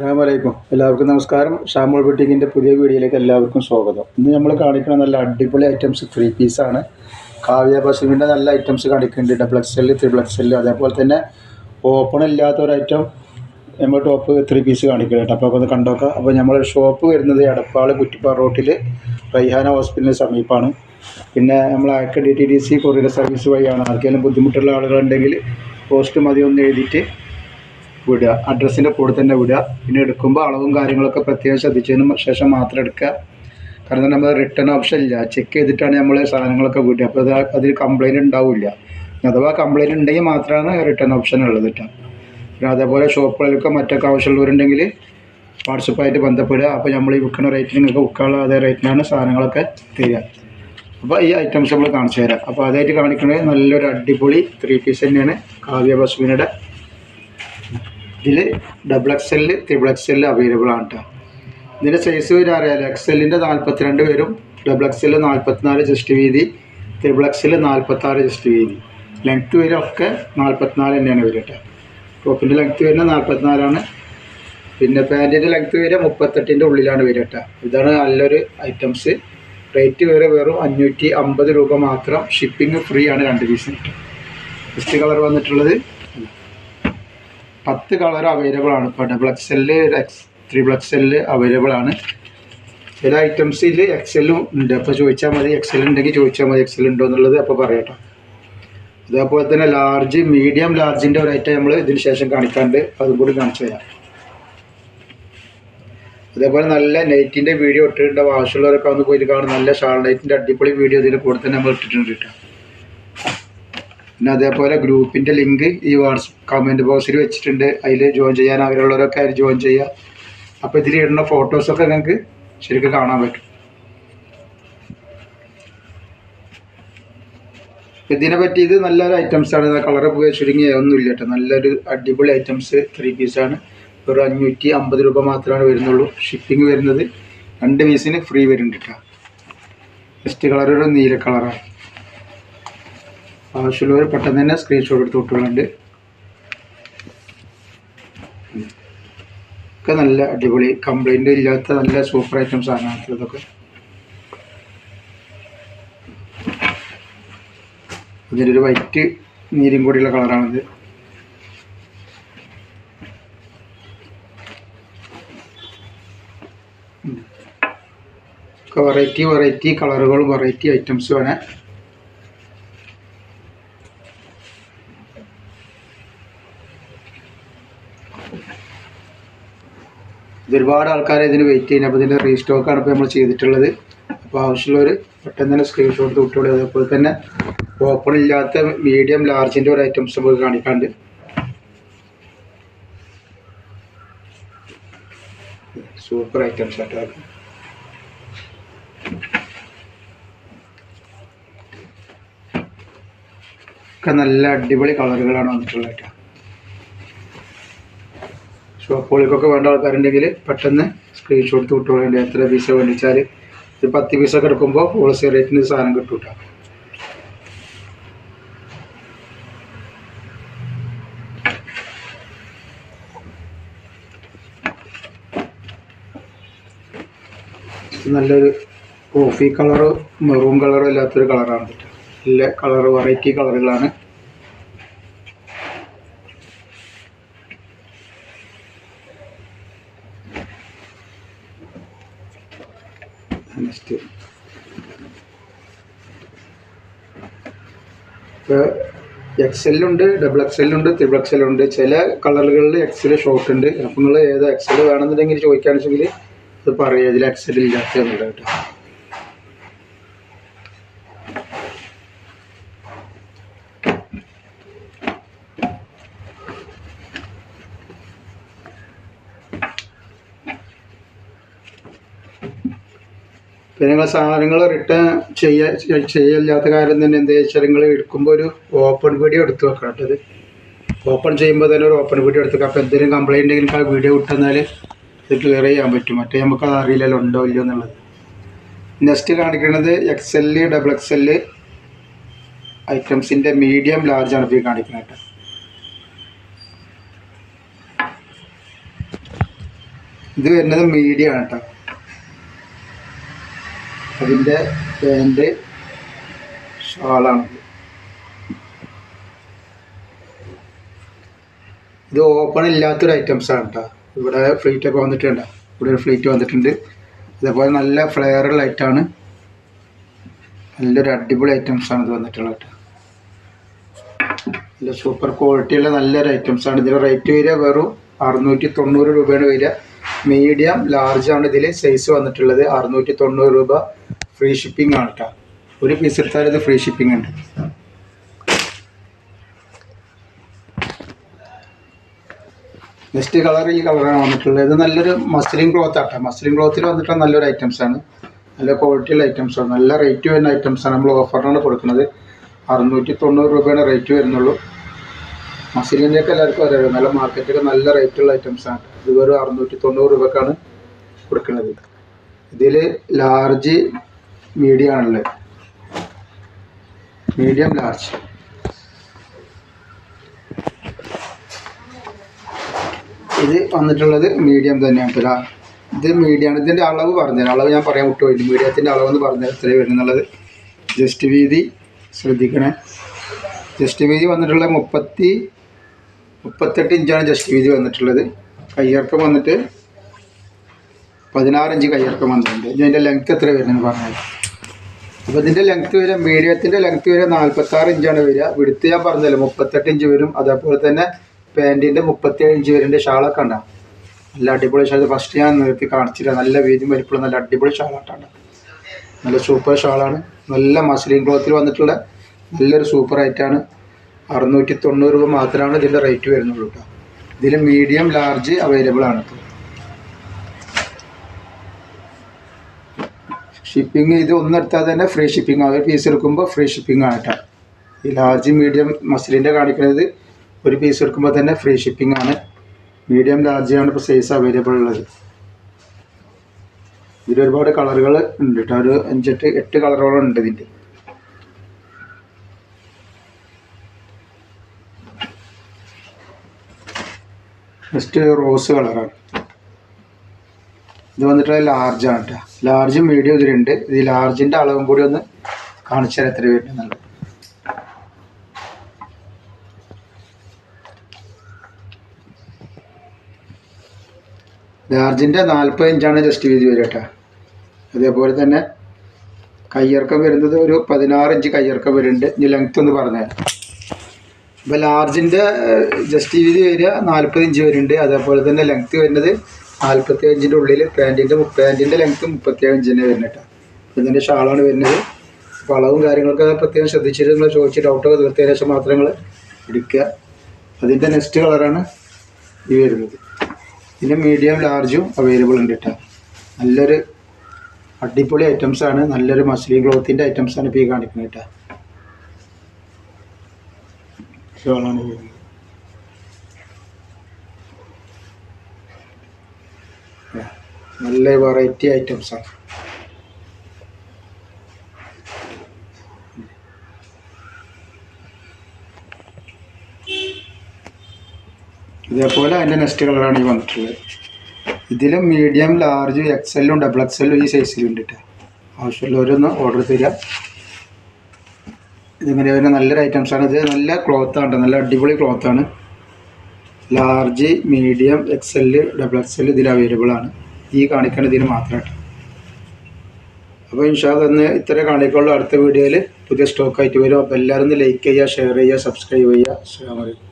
അസ്സാമലൈക്കും എല്ലാവർക്കും നമസ്കാരം. ഷാമോൾ ബുട്ടിക്കിന്റെ പുതിയ വീഡിയോയിലേക്ക് എല്ലാവർക്കും സ്വാഗതം. ഇന്ന് നമ്മൾ കാണിക്കുന്ന നല്ല അടിപൊളി ഐറ്റംസ് ത്രീ പീസാണ്. കാവ്യ ബസിലിന്റെ നല്ല ഐറ്റംസ് കാണിക്കുന്നുണ്ട്. ഡബിൾ എക്സ് ത്രിബിൾ എക്സ് അതേപോലെ തന്നെ ഓപ്പൺ ഇല്ലാത്ത ഒരു ഐറ്റം നമ്മൾ ടോപ്പ് ത്രീ പീസ് കാണിക്കുന്നുണ്ട് അപ്പോൾ ഒന്ന് കണ്ടോക്കാം. അപ്പോൾ നമ്മുടെ ഷോപ്പ് വരുന്നത് എടപ്പാൾ കുറ്റിപ്പാറ റോട്ടിൽ റൈഹാന ഹോസ്പിറ്റലിന് സമീപമാണ് പിന്നെ നമ്മൾ അയക്ക D T D C courier service വഴിയാണ്. ആർക്കെങ്കിലും ബുദ്ധിമുട്ടുള്ള ആളുകളുണ്ടെങ്കിൽ പോസ്റ്റ് മതി ഒന്ന് എഴുതിയിട്ട്. വിടുക അഡ്രസ്സിന്റെ കൂടെ തന്നെ വിടുക. പിന്നെ എടുക്കുമ്പോൾ അളവും കാര്യങ്ങളൊക്കെ പ്രത്യേകം ശ്രദ്ധിച്ചതിന് ശേഷം മാത്രം എടുക്കുക. കാരണം നമ്മൾ റിട്ടേൺ ഓപ്ഷൻ ഇല്ല. ചെക്ക് ചെയ്തിട്ടാണ് നമ്മൾ സാധനങ്ങളൊക്കെ വിടുക. അപ്പോൾ അത് അതിൽ കംപ്ലൈന്റ് ഉണ്ടാവില്ല. അഥവാ കംപ്ലൈന്റ് ഉണ്ടെങ്കിൽ മാത്രമാണ് റിട്ടേൺ ഓപ്ഷൻ ഉള്ളത് കേട്ടോ പിന്നെ അതേപോലെ ഷോപ്പുകളിലൊക്കെ മറ്റൊക്കെ ആവശ്യമുള്ളവരുണ്ടെങ്കിൽ വാട്സപ്പായിട്ട് ബന്ധപ്പെടുക. അപ്പോൾ നമ്മൾ ഈ വിൽക്കുന്ന റേറ്റിൽ നിങ്ങൾക്ക് വിൽക്കാനുള്ള അതേ റേറ്റിനാണ് സാധനങ്ങളൊക്കെ തരിക. അപ്പോൾ ഈ ഐറ്റംസ് നമ്മൾ കാണിച്ചു തരാം. അപ്പോൾ അതായിട്ട് കാണിക്കുന്നത് നല്ലൊരു അടിപൊളി ത്രീ പീസ് തന്നെയാണ് കാവ്യ ബസ്മിനയുടെ ഇതിൽ double X L triple X L available ആണ് കേട്ടോ ഇതിന്റെ സൈസ് വരെ അറിയാമല്ലോ എക്സ് എല്ലിന്റെ നാൽപ്പത്തിരണ്ട് വരും ഡബിൾ എക്സ് എൽ നാൽപ്പത്തിനാല് ജസ്റ്റ് വീതി ത്രിബിൾ എക്സ് എൽ നാൽപ്പത്താറ് ജസ്റ്റ് വീതി. ലെങ്ത്ത് വരെ ഒക്കെ നാൽപ്പത്തിനാല് തന്നെയാണ് വരിക കേട്ടോ ടോപ്പിന്റെ ലെങ്ത്ത് വരുന്നത് നാൽപ്പത്തിനാലാണ് പിന്നെ പാന്റിന്റെ ലെങ്ത്ത് വരെ മുപ്പത്തെട്ടിന്റെ ഉള്ളിലാണ് വരിക കേട്ടോ ഇതാണ് നല്ലൊരു ഐറ്റംസ് റേറ്റ് വരെ വെറും അഞ്ഞൂറ്റി അമ്പത് രൂപ മാത്രം ഷിപ്പിംഗ് ഫ്രീ ആണ് രണ്ട് പീസിന് ഫസ്റ്റ് കളർ വന്നിട്ടുള്ളത് പത്ത് കളർ അവൈലബിൾ ആണ്. ഇപ്പോൾ double X L X triple X L available ആണ്. ചില ഐറ്റംസിൽ എക്സലും ഉണ്ട്. അപ്പോൾ ചോദിച്ചാൽ മതി. എക്സൽ ഉണ്ടെങ്കിൽ ചോദിച്ചാൽ മതി. എക്സൽ ഉണ്ടോ എന്നുള്ളത് അപ്പോൾ പറയട്ടോ. അതേപോലെ തന്നെ ലാർജ് മീഡിയം ലാർജിന്റെ ഒരു ഐറ്റം നമ്മൾ ഇതിന് ശേഷം കാണിക്കാണ്ട് അതും കൂടി കാണിച്ചു തരാം. അതേപോലെ നല്ല നൈറ്റിന്റെ വീഡിയോ ഇട്ടിട്ടുണ്ട് ആവശ്യമുള്ളവരൊക്കെ ഒന്ന് പോയിട്ട് കാണും. നല്ല ഷാൾ നൈറ്റിന്റെ അടിപൊളി വീഡിയോ ഇതിൽ കൂടെ തന്നെ നമ്മൾ ഇട്ടിട്ടുണ്ട് കേട്ടോ. പിന്നെ അതേപോലെ ഗ്രൂപ്പിന്റെ ലിങ്ക് ഈ വാട്സപ്പ് കമന്റ് ബോക്സിൽ വെച്ചിട്ടുണ്ട്. അതിൽ ജോയിൻ ചെയ്യാൻ ആഗ്രഹമുള്ളവരൊക്കെ അതിൽ ജോയിൻ ചെയ്യുക അപ്പോൾ ഇതിൽ ഇടുന്ന ഫോട്ടോസൊക്കെ നിങ്ങൾക്ക് ശരിക്കും കാണാൻ പറ്റും. ഇതിനെ പറ്റി ഇത് നല്ലൊരു ഐറ്റംസ് ആണ്. കളറ് പോയി ചുരുങ്ങിയ ഒന്നുമില്ല കേട്ടോ. നല്ലൊരു അടിപൊളി ഐറ്റംസ് ത്രീ പീസാണ് ഒരു അഞ്ഞൂറ്റി അമ്പത് രൂപ മാത്രമാണ് വരുന്നുള്ളൂ. ഷിപ്പിംഗ് വരുന്നത് രണ്ട് പീസിന് ഫ്രീ വരുന്നുണ്ട് കേട്ടോ. ഫസ്റ്റ് കളർ ഒരു നീല കളറാണ് ആവശ്യമുള്ളവർ പെട്ടെന്ന് തന്നെ സ്ക്രീൻഷോട്ട് എടുത്ത് വിട്ടുകളുണ്ട് ഒക്കെ നല്ല അടിപൊളി കംപ്ലൈന്റ് ഇല്ലാത്ത നല്ല സൂപ്പർ ഐറ്റംസ് ആണ് ഇതൊക്കെ. അതിന്റെ ഒരു വൈറ്റ് നീരും കൂടിയുള്ള കളറാണിത് വെറൈറ്റി വെറൈറ്റി കളറുകളും വെറൈറ്റി ഐറ്റംസും ഇത് ഒരുപാട് ആൾക്കാർ ഇതിന് വെയിറ്റ് ചെയ്യുന്നത് അപ്പോൾ ഇതിന്റെ റീസ്റ്റോക്കാണ് ഇപ്പോൾ നമ്മൾ ചെയ്തിട്ടുള്ളത്. അപ്പോൾ ആവശ്യമുള്ളവർ പെട്ടെന്ന് തന്നെ സ്ക്രീൻഷോട്ട് തൊട്ടുകൂടി അതേപോലെ തന്നെ ഓപ്പൺ ഇല്ലാത്ത മീഡിയം ലാർജിന്റെ ഒരു ഐറ്റംസ് നമുക്ക് കാണിക്കാണ്ട്. സൂപ്പർ ഐറ്റംസ് അതൊക്കെ. ഒക്കെ നല്ല അടിപൊളി കളറുകളാണ് വന്നിട്ടുള്ളത് ഷോപ്പുകൾക്കൊക്കെ വേണ്ട ആൾക്കാരുണ്ടെങ്കിൽ പെട്ടെന്ന് സ്ക്രീൻഷോട്ട് വിട്ടുകൊള്ളേണ്ടി എത്ര പീസ് വേണ്ടിച്ചാൽ ഇത് പത്ത് പീസൊക്കെ എടുക്കുമ്പോൾ ഹോൾസെയിൽ റേറ്റിന് സാധനം കിട്ടൂട്ട നല്ലൊരു കോഫി കളറ് മെറൂൺ കളറും ഇല്ലാത്തൊരു കളറാണ് നല്ല കളർ വെറൈറ്റി കളറുകളാണ് നെക്സ്റ്റ്. ഇപ്പോൾ എക്സെല്ലുണ്ട് ഡബിൾ എക്സെല്ലുണ്ട് ത്രിബിൾ എക്സെല്ലുണ്ട് ചില കളറുകളിൽ എക്സൽ ഷോർട്ട് ഉണ്ട്. അപ്പോൾ നിങ്ങൾ ഏത് എക്സൽ വേണമെന്നുണ്ടെങ്കിൽ ചോദിക്കുകയാണെന്ന് വെച്ചെങ്കിൽ അത് പറയുക ഇതിൽ എക്സൽ ഇല്ലാത്തതെന്നുണ്ട് കേട്ടോ പിന്നെ നിങ്ങൾ സാധനങ്ങൾ റിട്ടേൺ ചെയ്യാ ചെയ്യില്ലാത്ത കാര്യം തന്നെ എന്താ വെച്ചാൽ നിങ്ങൾ എടുക്കുമ്പോൾ ഒരു ഓപ്പൺ വീഡിയോ എടുത്ത് വെക്കണം കേട്ടത് ഓപ്പൺ ചെയ്യുമ്പോൾ തന്നെ ഒരു ഓപ്പൺ വീഡിയോ എടുത്ത് അപ്പോൾ എന്തെങ്കിലും കംപ്ലൈന്റ് ഉണ്ടെങ്കിൽ ആ വീഡിയോ വിട്ടെന്നാൽ ഇത് ക്ലിയർ ചെയ്യാൻ പറ്റും. മറ്റേ നമുക്ക് അത് അറിയില്ലല്ലോ ഉണ്ടോ ഇല്ലയോ എന്നുള്ളത്. നെക്സ്റ്റ് കാണിക്കുന്നത് X L double X L ഐറ്റംസിന്റെ medium large ആണ് ഇപ്പോൾ കാണിക്കുന്നത് കേട്ടോ. ഇത് വരുന്നത് മീഡിയം ആണ് കേട്ടോ. അതിന്റെ പാന്റ് ഷാളാണ്. ഇത് ഓപ്പൺ ഇല്ലാത്തൊരു ഐറ്റംസ് ആണ് കേട്ടോ ഇവിടെ ഫ്ലീറ്റ് ഒക്കെ വന്നിട്ടുണ്ട്. ഇവിടെ ഒരു ഫ്ലീറ്റ് വന്നിട്ടുണ്ട്. ഇതേപോലെ നല്ല ഫ്ലെയർ ലൈറ്റാണ് നല്ലൊരു അടിപൊളി ഐറ്റംസ് ആണ് ഇത് വന്നിട്ടുള്ളത് കേട്ടോ നല്ല സൂപ്പർ ക്വാളിറ്റിയുള്ള നല്ലൊരു ഐറ്റംസ് ആണ്. ഇതിന്റെ റേറ്റ് വരിക വെറും അറുന്നൂറ്റി തൊണ്ണൂറ് രൂപയാണ് വരിക. മീഡിയം ലാർജ് ആണ് ഇതിൽ സൈസ് വന്നിട്ടുള്ളത് അറുന്നൂറ്റി തൊണ്ണൂറ് രൂപ. ഫ്രീ ഷിപ്പിംഗ് ആണ് കേട്ടോ ഒരു പീസ് എടുത്താൽ ഇത് ഫ്രീ ഷിപ്പിംഗ് ഉണ്ട്. നെക്സ്റ്റ് കളർ ഈ കളറാണ് വന്നിട്ടുള്ളത്. ഇത് നല്ലൊരു മസ്ലിൻ ക്ലോത്ത് ആട്ടോ. മസ്ലിൻ ക്ലോത്തിൽ വന്നിട്ടുള്ള നല്ലൊരു ഐറ്റംസ് ആണ്. നല്ല ക്വാളിറ്റിയുള്ള ഐറ്റംസ് ആണ്. നല്ല റേറ്റ് വരുന്ന ഐറ്റംസ് ആണ് നമ്മൾ ഓഫറിനാണ് കൊടുക്കുന്നത്. അറുന്നൂറ്റി തൊണ്ണൂറ് രൂപയാണ് റേറ്റ് വരുന്നുള്ളൂ. മസ്ലിന്റെ ഒക്കെ എല്ലാവർക്കും അറിയാം നല്ല മാർക്കറ്റൊക്കെ നല്ല റേറ്റുള്ള ഐറ്റംസ് ആണ് ഇത് വെറും അറുന്നൂറ്റി തൊണ്ണൂറ് രൂപക്കാണ് കൊടുക്കുന്നത്. ഇതിൽ ലാർജ് മീഡിയം ആണുള്ളത്. മീഡിയം ലാർജ് ഇത് വന്നിട്ടുള്ളത് മീഡിയം തന്നെയാണ് കേട്ടോ. ഇത് മീഡിയം ഇതിന്റെ അളവ് പറഞ്ഞുതരാം. അളവ് ഞാൻ പറയാൻ വിട്ടുപോയില്ല മീഡിയത്തിന്റെ എന്ന് പറഞ്ഞാൽ എത്രയും വരുന്നുള്ളത് ജസ്റ്റ് വീതി ശ്രദ്ധിക്കണേ. ജസ്റ്റ് വീതി വന്നിട്ടുള്ളത് മുപ്പത്തി മുപ്പത്തെട്ട് ഇഞ്ചാണ് ജസ്റ്റ് വീതി വന്നിട്ടുള്ളത്. കയ്യിറക്കം വന്നിട്ട് പതിനാറഞ്ച് കയ്യിറക്കം വന്നിട്ടുണ്ട്. ഇനി അതിന്റെ ലെങ്ത് എത്ര വരുന്നത് പറഞ്ഞാൽ അപ്പോൾ ഇതിന്റെ ലെങ്ത് വരിക മീഡിയത്തിന്റെ ലെങ്ത് വരിക നാൽപ്പത്താറ് ഇഞ്ചാണ് വരിക. വിടുത്ത് ഞാൻ പറഞ്ഞല്ലോ മുപ്പത്തെട്ട് ഇഞ്ച് വരും. അതേപോലെ തന്നെ പാന്റിന്റെ മുപ്പത്തേഴ് ഇഞ്ച് വരേണ്ട ഷാളൊക്കെ ഉണ്ടാവും നല്ല അടിപൊളി ഷാൾ ഫസ്റ്റ് ഞാൻ നിർത്തി കാണിച്ചില്ല നല്ല വീതിയും വലിപ്പമുള്ള നല്ല അടിപൊളി ഷാളായിട്ടാണ് നല്ല സൂപ്പർ ഷാളാണ്. നല്ല മസ്ലിൻ ക്ലോത്തിൽ വന്നിട്ടുള്ള നല്ലൊരു സൂപ്പർ ഐറ്റാണ് അറുന്നൂറ്റി തൊണ്ണൂറ് രൂപ മാത്രമാണ് ഇതിന്റെ റേറ്റ് വരുന്നുള്ളൂ കേട്ടോ ഇതിൽ മീഡിയം ലാർജ് അവൈലബിൾ ആണ്. ഷിപ്പിംഗ് ഇത് ഒന്നെടുത്താൽ തന്നെ ഫ്രീ ഷിപ്പിംഗ് ആണ്. ഒരു പീസ് എടുക്കുമ്പോൾ ഫ്രീ ഷിപ്പിംഗ് ആണ് ഈ ലാർജ് മീഡിയം മസിലിന്റെ കാണിക്കുന്നത് ഒരു പീസ് എടുക്കുമ്പോൾ തന്നെ ഫ്രീ ഷിപ്പിംഗ് ആണ്. മീഡിയം ലാർജ് ആണ് ഇപ്പോൾ സൈസ് അവൈലബിൾ ഉള്ളത്. ഇതിൽ ഒരുപാട് കളറുകൾ ഉണ്ട് കേട്ടോ. ഒരു അഞ്ചെട്ട് എട്ട് കളറുകളും ഉണ്ട് ഇതിന്റെ. നെക്സ്റ്റ് റോസ് കളറാണ്. ഇത് വന്നിട്ട് ലാർജ് ആണ് കേട്ടോ ലാർജ് മീഡിയം ഇതിലുണ്ട്. ഇത് ലാർജിന്റെ അളവും കൂടി ഒന്ന് കാണിച്ചു തരാം എത്ര വരുന്നുണ്ട് ലാർജിന്റെ നാൽപ്പത് ഇഞ്ചാണ് ജസ്റ്റ് വീതി വരിക കേട്ടോ അതേപോലെ തന്നെ കയ്യിറക്കം വരുന്നത് ഒരു പതിനാറ് ഇഞ്ച് കയ്യിറക്കം വരുന്നുണ്ട്. ഇനി ലെങ്ത് ഒന്ന് പറഞ്ഞുതരാം. അപ്പോൾ ലാർജിന്റെ ജസ്റ്റ് വീതി വരിക നാൽപ്പത് ഇഞ്ച് വരുന്നുണ്ട്. അതേപോലെ തന്നെ ലെങ്ത് വരുന്നത് നാൽപ്പത്തി അഞ്ചിന്റെ ഉള്ളിൽ പാന്റിന്റെ പാന്റിന്റെ ലെങ്ത് അഞ്ച് തന്നെ വരുന്നത് കേട്ടോ ഇതിന്റെ ഷാളാണ് വരുന്നത്. അളവും കാര്യങ്ങളൊക്കെ പ്രത്യേകം ശ്രദ്ധിച്ചിട്ട് നിങ്ങൾ ചോദിച്ച് ഡൗട്ടൊക്കെ തീർത്തതിന് ശേഷം മാത്രം നിങ്ങൾ എടുക്കുക. അതിന്റെ നെക്സ്റ്റ് കളറാണ് ഈ വരുന്നത്. ഇതിന്റെ മീഡിയം ലാർജും അവൈലബിൾ ഉണ്ട് കേട്ടോ നല്ലൊരു അടിപൊളി ഐറ്റംസ് ആണ്. നല്ലൊരു മസ്ലിൻ ക്ലോത്തിന്റെ ഐറ്റംസ് ആണ് ഇപ്പോൾ ഈ കാണിക്കുന്നത് കേട്ടോ ഷോളാണ് വരുന്നത് നല്ല വെറൈറ്റി ഐറ്റംസ് ആണ്. ഇതേപോലെ അതിന്റെ നെക്സ്റ്റ് കളറാണ് ഈ വന്നിട്ടുള്ളത്. ഇതിലും മീഡിയം ലാർജ് എക്സെല്ലും ഡബിൾ എക്സെല്ലും ഈ സൈസിലുണ്ട് കേട്ടോ ആവശ്യമുള്ളവരൊന്ന് ഓർഡർ തരിക. ഇതിങ്ങനെ വരുന്ന നല്ലൊരു ഐറ്റംസ് ആണ്. ഇത് നല്ല ക്ലോത്ത് ആണ് നല്ല അടിപൊളി ക്ലോത്ത് ആണ്. Large medium X L double X L ഇതിൽ അവൈലബിൾ ആണ്. ഈ കാണിക്കേണ്ട ഇതിന് മാത്രമായിട്ട് അപ്പോൾ ഇൻഷാ ഒന്ന് ഇത്ര കാണിക്കുള്ളൂ. അടുത്ത വീഡിയോയിൽ പുതിയ സ്റ്റോക്ക് ആയിട്ട് വരും. അപ്പോൾ എല്ലാവരും ഒന്ന് ലൈക്ക് ചെയ്യുക ഷെയർ ചെയ്യുക സബ്സ്ക്രൈബ് ചെയ്യുക. അസ്സാം അലൈക്കും.